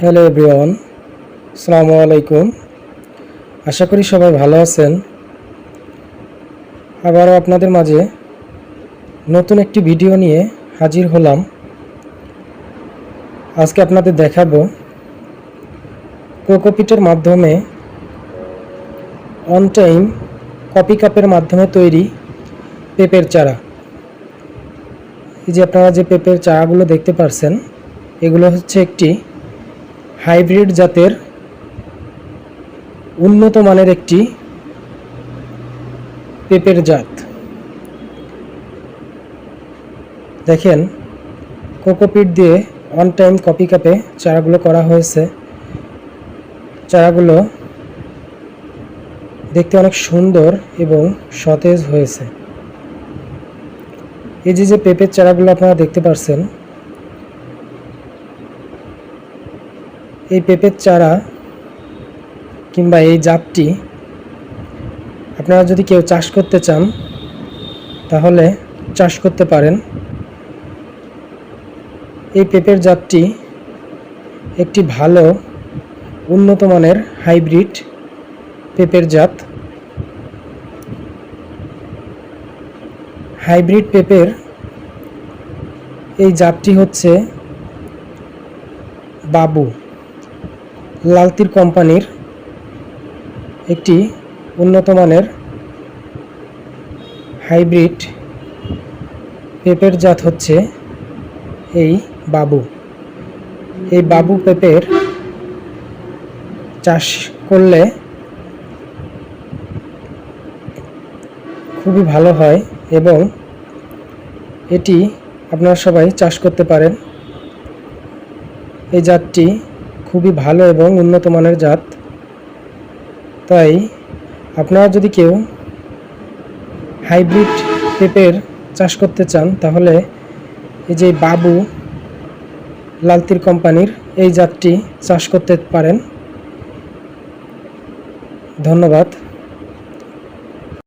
Hello everyone, আসসালামু আলাইকুম। আশা করি সবাই ভালো আছেন। আবারও আপনাদের মাঝে নতুন একটি ভিডিও নিয়ে হাজির হলাম। আজকে আপনাদের দেখাবো কোকোপিটের মাধ্যমে অন টাইম কপি কাপের মাধ্যমে তৈরি পেঁপের চারা। এই যে আপনারা যে পেঁপের চারাগুলো দেখতে পারছেন, এগুলো হচ্ছে একটি হাইব্রিড জাতের উন্নত মানের একটি পেঁপের জাত। দেখেন কোকোপিট দিয়ে অন টাইম কপি কাপে চারাগুলো করা হয়েছে। চারাগুলো দেখতে অনেক সুন্দর এবং সতেজ হয়েছে। এই যে যে পেঁপের চারাগুলো আপনারা দেখতে পাচ্ছেন এই পেঁপের চারা কিংবা এই জাতটি আপনারা যদি কেউ চাষ করতে চান, তাহলে চাষ করতে পারেন। এই পেঁপের জাতটি একটি ভালো, উন্নত মানের হাইব্রিড পেঁপের জাত। হাইব্রিড পেঁপের এই জাতটি হচ্ছে বাবু। লালতির কোম্পানির একটি উন্নত মানের হাইব্রিড পেঁপের জাত হচ্ছে এই বাবু। এই বাবু পেঁপের চাষ করলে খুবই ভালো হয় এবং এটি আপনারা সবাই চাষ করতে পারেন। এই জাতটি খুবই ভালো এবং উন্নত মানের জাত। তাই আপনারা যদি কেউ হাইব্রিড পেঁপের চাষ করতে চান, তাহলে এই যে বাবু লালতির কোম্পানির এই জাতটি চাষ করতে পারেন। ধন্যবাদ।